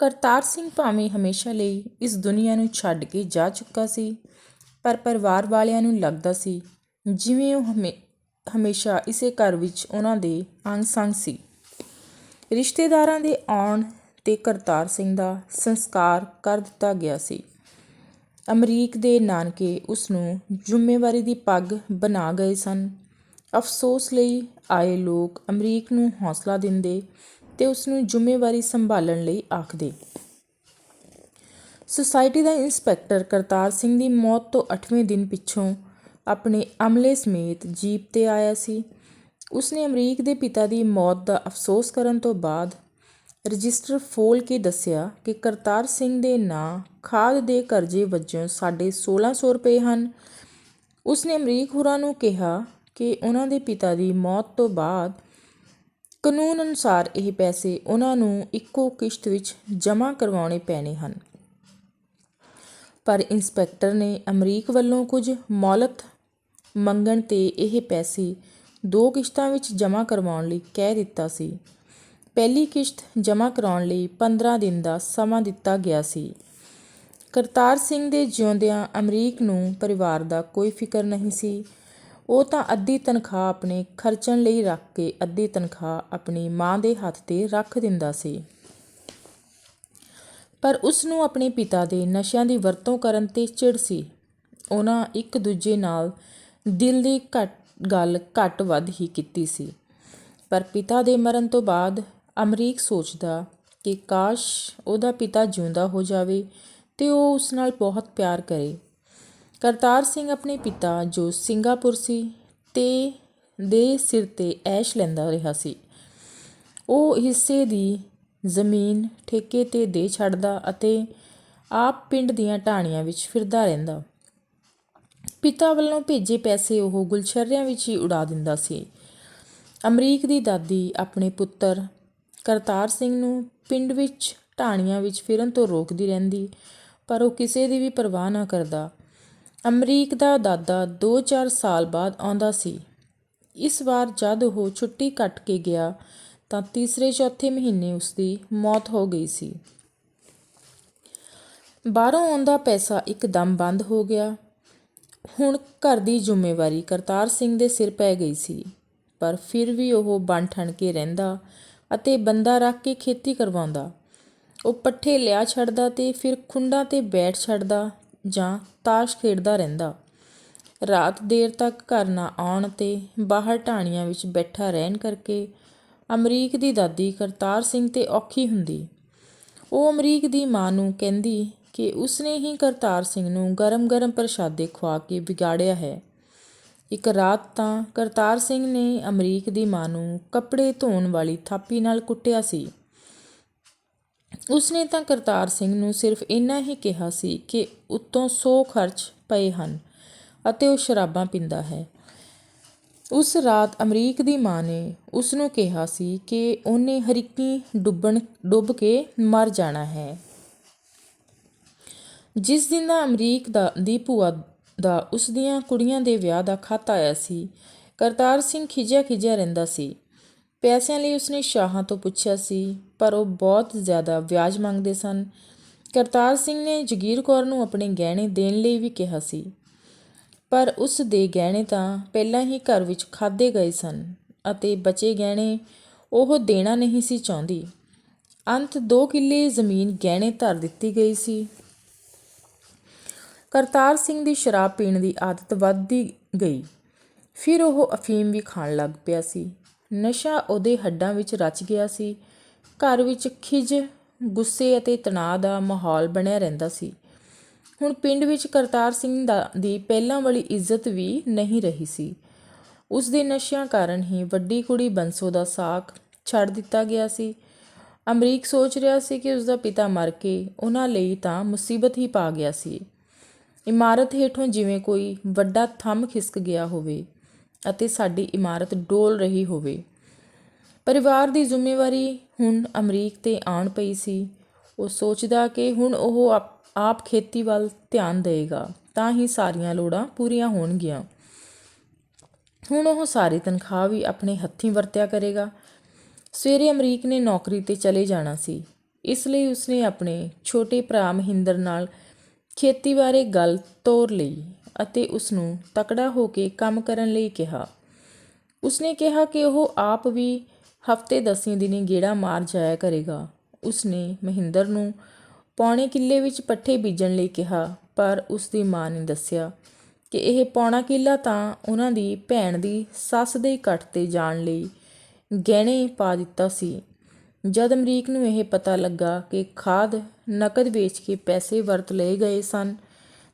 ਕਰਤਾਰ ਸਿੰਘ ਭਾਵੇਂ ਹਮੇਸ਼ਾ ਲਈ ਇਸ ਦੁਨੀਆ ਨੂੰ ਛੱਡ ਕੇ ਜਾ ਚੁੱਕਾ ਸੀ, ਪਰ ਪਰਿਵਾਰ ਵਾਲਿਆਂ ਨੂੰ ਲੱਗਦਾ ਸੀ ਜਿਵੇਂ ਉਹ ਹਮੇ, ਹਮੇਸ਼ਾ ਇਸੇ ਘਰ ਵਿੱਚ ਉਹਨਾਂ ਦੇ ਅੰਗ ਸੰਗ ਸੀ। ਰਿਸ਼ਤੇਦਾਰਾਂ ਦੇ ਆਉਣ ਤੇ ਕਰਤਾਰ ਸਿੰਘ ਦਾ ਸੰਸਕਾਰ ਕਰ ਦਿੱਤਾ ਗਿਆ ਸੀ। ਅਮਰੀਕ ਦੇ ਨਾਨਕੇ ਉਸ ਨੂੰ ਜ਼ਿੰਮੇਵਾਰੀ ਦੀ ਪੱਗ ਬਣਾ ਗਏ ਸਨ। ਅਫਸੋਸ ਲਈ ਆਏ ਲੋਕ ਅਮਰੀਕ ਨੂੰ ਹੌਸਲਾ ਦਿੰਦੇ ਤੇ ਉਸ ਨੂੰ ਜ਼ਿੰਮੇਵਾਰੀ ਸੰਭਾਲਣ ਲਈ ਆਖਦੇ। ਸੁਸਾਇਟੀ ਦਾ ਇੰਸਪੈਕਟਰ ਕਰਤਾਰ ਸਿੰਘ ਦੀ ਮੌਤ ਤੋਂ 8ਵੇਂ ਦਿਨ ਪਿੱਛੋਂ ਆਪਣੇ ਅਮਲੇ ਸਮੇਤ ਜੀਪ ਤੇ ਆਇਆ ਸੀ। ਉਸਨੇ ਅਮਰੀਕ ਦੇ ਪਿਤਾ ਦੀ ਮੌਤ ਦਾ ਅਫਸੋਸ ਕਰਨ ਤੋਂ ਬਾਅਦ ਰਜਿਸਟਰ ਫੋਲ ਕੇ ਦੱਸਿਆ ਕਿ ਕਰਤਾਰ ਸਿੰਘ ਦੇ ਨਾਂ ਖਾਦ ਦੇ ਕਰਜ਼ੇ ਵਜੋਂ ਸਾਡੇ 1600 ਰੁਪਏ ਹਨ। ਉਸਨੇ ਅਮਰੀਕ ਹੁਰਾਂ ਨੂੰ ਕਿਹਾ ਕਿ ਉਹਨਾਂ ਦੇ ਪਿਤਾ ਦੀ ਮੌਤ ਤੋਂ ਬਾਅਦ ਕਾਨੂੰਨ ਅਨੁਸਾਰ ਇਹ ਪੈਸੇ ਉਹਨਾਂ ਨੂੰ ਇੱਕੋ ਕਿਸ਼ਤ ਵਿੱਚ ਜਮ੍ਹਾਂ ਕਰਵਾਉਣੇ ਪੈਣੇ ਹਨ। ਪਰ ਇੰਸਪੈਕਟਰ ਨੇ ਅਮਰੀਕ ਵੱਲੋਂ ਕੁਝ ਮੌਲਤ ਮੰਗਣ ਤੇ ਇਹ ਪੈਸੇ ਦੋ ਕਿਸ਼ਤਾਂ ਵਿੱਚ ਜਮ੍ਹਾਂ ਕਰਵਾਉਣ ਲਈ ਕਹਿ ਦਿੱਤਾ ਸੀ। ਪਹਿਲੀ ਕਿਸ਼ਤ ਜਮ੍ਹਾਂ ਕਰਾਉਣ ਲਈ 15 ਦਿਨ ਦਾ ਸਮਾਂ ਦਿੱਤਾ ਗਿਆ ਸੀ। ਕਰਤਾਰ ਸਿੰਘ ਦੇ ਜਿਉਂਦਿਆਂ ਅਮਰੀਕ ਨੂੰ ਪਰਿਵਾਰ ਦਾ ਕੋਈ ਫਿਕਰ ਨਹੀਂ ਸੀ। ਉਹ ਤਾਂ ਅੱਧੀ ਤਨਖਾਹ ਆਪਣੇ ਖਰਚਣ ਲਈ ਰੱਖ ਕੇ ਅੱਧੀ ਤਨਖਾਹ ਆਪਣੀ ਮਾਂ ਦੇ ਹੱਥ ਤੇ ਰੱਖ ਦਿੰਦਾ ਸੀ। ਪਰ ਉਸ ਨੂੰ ਆਪਣੇ ਪਿਤਾ ਦੇ ਨਸ਼ਿਆਂ ਦੀ ਵਰਤੋਂ ਕਰਨ ਤੇ ਚਿੜ ਸੀ। ਉਹਨਾਂ ਇੱਕ ਦੂਜੇ ਨਾਲ ਦਿਲ ਦੀ ਘੱਟ, ਗੱਲ ਘੱਟ ਵੱਧ ਹੀ ਕੀਤੀ ਸੀ। ਪਰ ਪਿਤਾ ਦੇ ਮਰਨ ਤੋਂ ਬਾਅਦ ਅਮਰੀਕ ਸੋਚਦਾ ਕਿ ਕਾਸ਼ ਉਹਦਾ ਪਿਤਾ ਜਿਉਂਦਾ ਹੋ ਜਾਵੇ ਤੇ ਉਹ ਉਸ ਨਾਲ ਬਹੁਤ ਪਿਆਰ ਕਰੇ। ਕਰਤਾਰ ਸਿੰਘ ਆਪਣੇ ਪਿਤਾ ਜੋ ਸਿੰਗਾਪੁਰ ਸੀ ਤੇ ਦੇ ਸਿਰ ਤੇ ਐਸ਼ ਲੈਂਦਾ ਰਿਹਾ ਸੀ। ਉਹ ਹਿੱਸੇ ਦੀ ਜ਼ਮੀਨ ਠੇਕੇ ਤੇ ਦੇ ਛੱਡਦਾ ਅਤੇ ਆਪ ਪਿੰਡ ਦੀਆਂ ਢਾਣੀਆਂ ਵਿੱਚ ਫਿਰਦਾ ਰਹਿੰਦਾ। ਪਿਤਾ ਵੱਲੋਂ ਭੇਜੇ ਪੈਸੇ ਉਹ ਗੁਲਸ਼ਰਿਆਂ ਵਿੱਚ ਹੀ ਉਡਾ ਦਿੰਦਾ ਸੀ। ਅਮਰੀਕ ਦੀ ਦਾਦੀ ਆਪਣੇ ਪੁੱਤਰ ਕਰਤਾਰ ਸਿੰਘ ਨੂੰ ਪਿੰਡ ਵਿੱਚ ਢਾਣੀਆਂ ਵਿੱਚ ਫਿਰਨ ਤੋਂ ਰੋਕਦੀ ਰਹਿੰਦੀ, ਪਰ ਉਹ ਕਿਸੇ ਦੀ ਵੀ ਪਰਵਾਹ ਨਾ ਕਰਦਾ। ਅਮਰੀਕ ਦਾ ਦਾਦਾ 2-4 ਸਾਲ ਬਾਅਦ ਆਉਂਦਾ ਸੀ। ਇਸ ਵਾਰ ਜਦ ਉਹ ਛੁੱਟੀ ਕੱਟ ਕੇ ਗਿਆ ਤਾਂ ਤੀਸਰੇ ਚੌਥੇ ਮਹੀਨੇ ਉਸ ਦੀ ਮੌਤ ਹੋ ਗਈ ਸੀ। ਬਾਹਰੋਂ ਆਉਂਦਾ ਪੈਸਾ ਇੱਕਦਮ ਬੰਦ ਹੋ ਗਿਆ। ਹੁਣ ਘਰ ਦੀ ਜ਼ਿੰਮੇਵਾਰੀ ਕਰਤਾਰ ਸਿੰਘ ਦੇ ਸਿਰ ਪੈ ਗਈ ਸੀ, ਪਰ ਫਿਰ ਵੀ ਉਹ ਬਣ ਠਣ ਕੇ ਰਹਿੰਦਾ ਅਤੇ ਬੰਦਾ ਰੱਖ ਕੇ ਖੇਤੀ ਕਰਵਾਉਂਦਾ। ਉਹ ਪੱਠੇ ਲਿਆ ਛੱਡਦਾ ਤੇ ਫਿਰ ਖੁੰਡਾਂ ਤੇ ਬੈਠ ਛੱਡਦਾ। ਜਾਂ ਤਾਸ਼ ਖੇਡਦਾ ਰਹਿੰਦਾ। ਰਾਤ ਦੇਰ ਤੱਕ ਘਰ ਨਾ ਆਉਣ ਤੇ ਬਾਹਰ ਢਾਣੀਆਂ ਵਿੱਚ ਬੈਠਾ ਰਹਿਣ ਕਰਕੇ ਅਮਰੀਕ ਦੀ ਦਾਦੀ ਕਰਤਾਰ ਸਿੰਘ ਤੇ ਔਖੀ ਹੁੰਦੀ। ਉਹ ਅਮਰੀਕ ਦੀ ਮਾਂ ਨੂੰ ਕਹਿੰਦੀ ਕਿ ਉਸਨੇ ਹੀ ਕਰਤਾਰ ਸਿੰਘ ਨੂੰ ਗਰਮ-ਗਰਮ ਪ੍ਰਸ਼ਾਦੇ ਖਵਾ ਕੇ ਵਿਗਾੜਿਆ ਹੈ। ਇੱਕ ਰਾਤ ਤਾਂ ਕਰਤਾਰ ਸਿੰਘ ਨੇ ਅਮਰੀਕ ਦੀ ਮਾਂ ਨੂੰ ਕੱਪੜੇ ਧੋਣ ਵਾਲੀ ਥਾਪੀ ਨਾਲ ਕੁੱਟਿਆ ਸੀ। ਉਸਨੇ ਤਾਂ ਕਰਤਾਰ ਸਿੰਘ ਨੂੰ ਸਿਰਫ ਇੰਨਾ ਹੀ ਕਿਹਾ ਸੀ ਕਿ ਉੱਤੋਂ 100 ਖਰਚ ਪਏ ਹਨ ਅਤੇ ਉਹ ਸ਼ਰਾਬਾਂ ਪੀਂਦਾ ਹੈ। ਉਸ ਰਾਤ ਅਮਰੀਕ ਦੀ ਮਾਂ ਨੇ ਉਸ ਨੂੰ ਕਿਹਾ ਸੀ ਕਿ ਉਹਨੇ ਹਰੀਕੀ ਡੁੱਬਣ, ਡੁੱਬ ਕੇ ਮਰ ਜਾਣਾ ਹੈ। ਜਿਸ ਦਿਨ ਦਾ ਅਮਰੀਕ ਦਾ, ਦੀ ਭੂਆ ਦਾ ਉਸ ਦੀਆਂ ਕੁੜੀਆਂ ਦੇ ਵਿਆਹ ਦਾ ਖਤ ਆਇਆ ਸੀ, ਕਰਤਾਰ ਸਿੰਘ ਖਿਜਿਆ ਖਿਜਿਆ ਰਹਿੰਦਾ ਸੀ। ਪੈਸਿਆਂ ਲਈ ਉਸਨੇ ਸ਼ਾਹਾਂ ਤੋਂ ਪੁੱਛਿਆ ਸੀ ਪਰ ਉਹ ਬਹੁਤ ਜ਼ਿਆਦਾ ਵਿਆਜ ਮੰਗਦੇ ਸਨ। ਕਰਤਾਰ ਸਿੰਘ ਨੇ ਜਗੀਰ ਕੌਰ ਨੂੰ ਆਪਣੇ ਗਹਿਣੇ ਦੇਣ ਲਈ ਵੀ ਕਿਹਾ ਸੀ। ਪਰ ਉਸ ਦੇ ਗਹਿਣੇ ਤਾਂ ਪਹਿਲਾਂ ਹੀ ਘਰ ਵਿੱਚ ਖਾਦੇ ਗਏ ਸਨ ਅਤੇ ਬਚੇ ਗਹਿਣੇ ਉਹ ਦੇਣਾ ਨਹੀਂ ਸੀ ਚਾਹੁੰਦੀ। ਅੰਤ 2 ਕਿੱਲੇ ਜ਼ਮੀਨ ਗਹਿਣੇ ਧਰ ਦਿੱਤੀ ਗਈ ਸੀ। ਕਰਤਾਰ ਸਿੰਘ ਦੀ ਸ਼ਰਾਬ ਪੀਣ ਦੀ ਆਦਤ ਵੱਧਦੀ ਗਈ। ਫਿਰ ਉਹ ਅਫੀਮ ਵੀ ਖਾਣ ਲੱਗ ਪਿਆ ਸੀ। ਨਸ਼ਾ ਉਹਦੇ ਹੱਡਾਂ ਵਿੱਚ ਰਚ ਗਿਆ ਸੀ। ਘਰ ਵਿੱਚ ਖਿਝ, ਗੁੱਸੇ ਅਤੇ ਤਣਾਅ ਦਾ ਮਾਹੌਲ ਬਣਿਆ ਰਹਿੰਦਾ ਸੀ। ਹੁਣ ਪਿੰਡ ਵਿੱਚ ਕਰਤਾਰ ਸਿੰਘ ਦਾ, ਦੀ ਪਹਿਲਾਂ ਵਾਲੀ ਇੱਜ਼ਤ ਵੀ ਨਹੀਂ ਰਹੀ ਸੀ। ਉਸ ਦੇ ਨਸ਼ਿਆਂ ਕਾਰਨ ਹੀ ਵੱਡੀ ਕੁੜੀ ਬੰਸੋ ਦਾ ਸਾਕ ਛੱਡ ਦਿੱਤਾ ਗਿਆ ਸੀ। ਅਮਰੀਕ ਸੋਚ ਰਿਹਾ ਸੀ ਕਿ ਉਸ ਦਾ ਪਿਤਾ ਮਰ ਕੇ ਉਹਨਾਂ ਲਈ ਤਾਂ ਮੁਸੀਬਤ ਹੀ ਪਾ ਗਿਆ ਸੀ। ਇਮਾਰਤ ਹੇਠੋਂ ਜਿਵੇਂ ਕੋਈ ਵੱਡਾ ਥੰਮ ਖਿਸਕ ਗਿਆ ਹੋਵੇ ਅਤੇ ਸਾਡੀ ਇਮਾਰਤ ਡੋਲ ਰਹੀ ਹੋਵੇ। ਪਰਿਵਾਰ ਦੀ ਜ਼ਿੰਮੇਵਾਰੀ ਹੁਣ ਅਮਰੀਕ ਤੇ ਆਣ ਪਈ ਸੀ। ਉਹ ਸੋਚਦਾ ਕਿ ਹੁਣ ਉਹ ਆਪ ਖੇਤੀ ਵੱਲ ਧਿਆਨ ਦੇਵੇਗਾ, ਤਾਂ ਹੀ ਸਾਰੀਆਂ ਲੋੜਾਂ ਪੂਰੀਆਂ ਹੋਣਗੀਆਂ। ਹੁਣ ਉਹ ਸਾਰੀ ਤਨਖਾਹ ਵੀ ਆਪਣੇ ਹੱਥੀਂ ਵਰਤਿਆ ਕਰੇਗਾ। ਸਵੇਰੇ ਅਮਰੀਕ ਨੇ ਨੌਕਰੀ ਤੇ ਚਲੇ ਜਾਣਾ ਸੀ। ਇਸ ਲਈ ਉਸਨੇ ਆਪਣੇ ਛੋਟੇ ਭਰਾ ਮਹਿੰਦਰ ਨਾਲ ਖੇਤੀ ਬਾਰੇ ਗੱਲ ਤੋਰ ਲਈ ਅਤੇ ਉਸ ਨੂੰ ਤਕੜਾ ਹੋ ਕੇ ਕੰਮ ਕਰਨ ਲਈ ਕਿਹਾ। ਉਸਨੇ ਕਿਹਾ ਕਿ ਉਹ ਆਪ ਵੀ ਹਫ਼ਤੇ ਦਸੀਂ ਦਿਨੀ ਗੇੜਾ ਮਾਰ ਜਾਇਆ ਕਰੇਗਾ। ਉਸਨੇ ਮਹਿੰਦਰ ਨੂੰ ਪੌਣੇ ਕਿੱਲੇ ਵਿੱਚ ਪੱਠੇ ਬੀਜਣ ਲਈ ਕਿਹਾ, ਪਰ ਉਸਦੀ ਮਾਂ ਨੇ ਦੱਸਿਆ ਕਿ ਇਹ ਪੌਣਾ ਕਿੱਲਾ ਤਾਂ ਉਹਨਾਂ ਦੀ ਭੈਣ ਦੀ ਸੱਸ ਦੇ ਇਕੱਠ ਤੇ ਜਾਣ ਲਈ ਗਹਿਣੇ ਪਾ ਦਿੱਤਾ ਸੀ। ਜਦ ਅਮਰੀਕ ਨੂੰ ਇਹ ਪਤਾ ਲੱਗਾ ਕਿ ਖਾਦ, ਨਕਦ ਵੇਚ ਕੇ ਪੈਸੇ ਵਰਤ ਲਏ ਗਏ ਸਨ,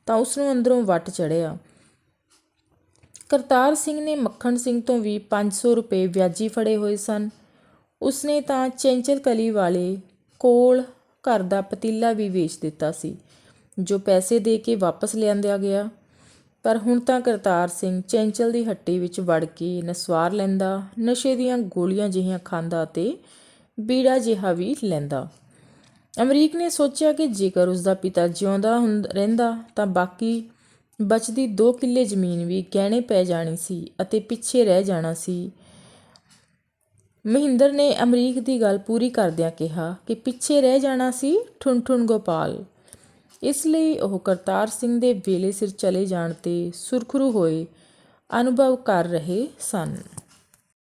ਤਾਂ ਉਸ ਨੂੰ ਅੰਦਰੋਂ ਵੱਟ ਚੜਿਆ ਕਰਤਾਰ ਸਿੰਘ ਨੇ ਮੱਖਣ ਸਿੰਘ ਤੋਂ ਵੀ 500 ਰੁਪਏ ਵਿਆਜੀ ਫੜੇ ਹੋਏ ਸਨ। ਉਸਨੇ ਤਾਂ ਚੈਂਚਲ ਕਲੀ ਵਾਲੇ ਕੋਲ ਘਰ ਦਾ ਪਤੀਲਾ ਵੀ ਵੇਚ ਦਿੱਤਾ ਸੀ, ਜੋ ਪੈਸੇ ਦੇ ਕੇ ਵਾਪਸ ਲਿਆਂਦਿਆ ਗਿਆ। ਪਰ ਹੁਣ ਤਾਂ ਕਰਤਾਰ ਸਿੰਘ ਚੈਂਚਲ ਦੀ ਹੱਟੀ ਵਿੱਚ ਵੜ ਕੇ ਨਸਵਾਰ ਲੈਂਦਾ ਨਸ਼ੇ ਦੀਆਂ ਗੋਲੀਆਂ ਜਿਹੀਆਂ ਖਾਂਦਾ ਤੇ ਬੀੜਾ ਜਿਹਾ ਵੀ ਲੈਂਦਾ। ਅਮਰੀਕ ਨੇ ਸੋਚਿਆ ਕਿ ਜੇਕਰ ਉਸ ਦਾ ਪਿਤਾ ਜਿਉਂਦਾ ਹੁੰਦ- ਰਹਿੰਦਾ ਤਾਂ ਬਾਕੀ ਬਚਦੀ 2 ਕਿੱਲੇ ਜ਼ਮੀਨ ਵੀ ਗਹਿਣੇ ਪੈ ਜਾਣੀ ਸੀ ਅਤੇ ਪਿੱਛੇ ਰਹਿ ਜਾਣਾ ਸੀ। ਮਹਿੰਦਰ ਨੇ ਅਮਰੀਕ ਦੀ ਗੱਲ ਪੂਰੀ ਕਰਦਿਆਂ ਕਿਹਾ ਕਿ ਪਿੱਛੇ ਰਹਿ ਜਾਣਾ ਸੀ ਠੁੰਠੁਣ ਗੋਪਾਲ। ਇਸ ਲਈ ਉਹ ਕਰਤਾਰ ਸਿੰਘ ਦੇ ਵੇਲੇ ਸਿਰ ਚਲੇ ਜਾਣ ਤੇ ਸੁਰਖਰੂ ਹੋਏ ਅਨੁਭਵ ਕਰ ਰਹੇ ਸਨ।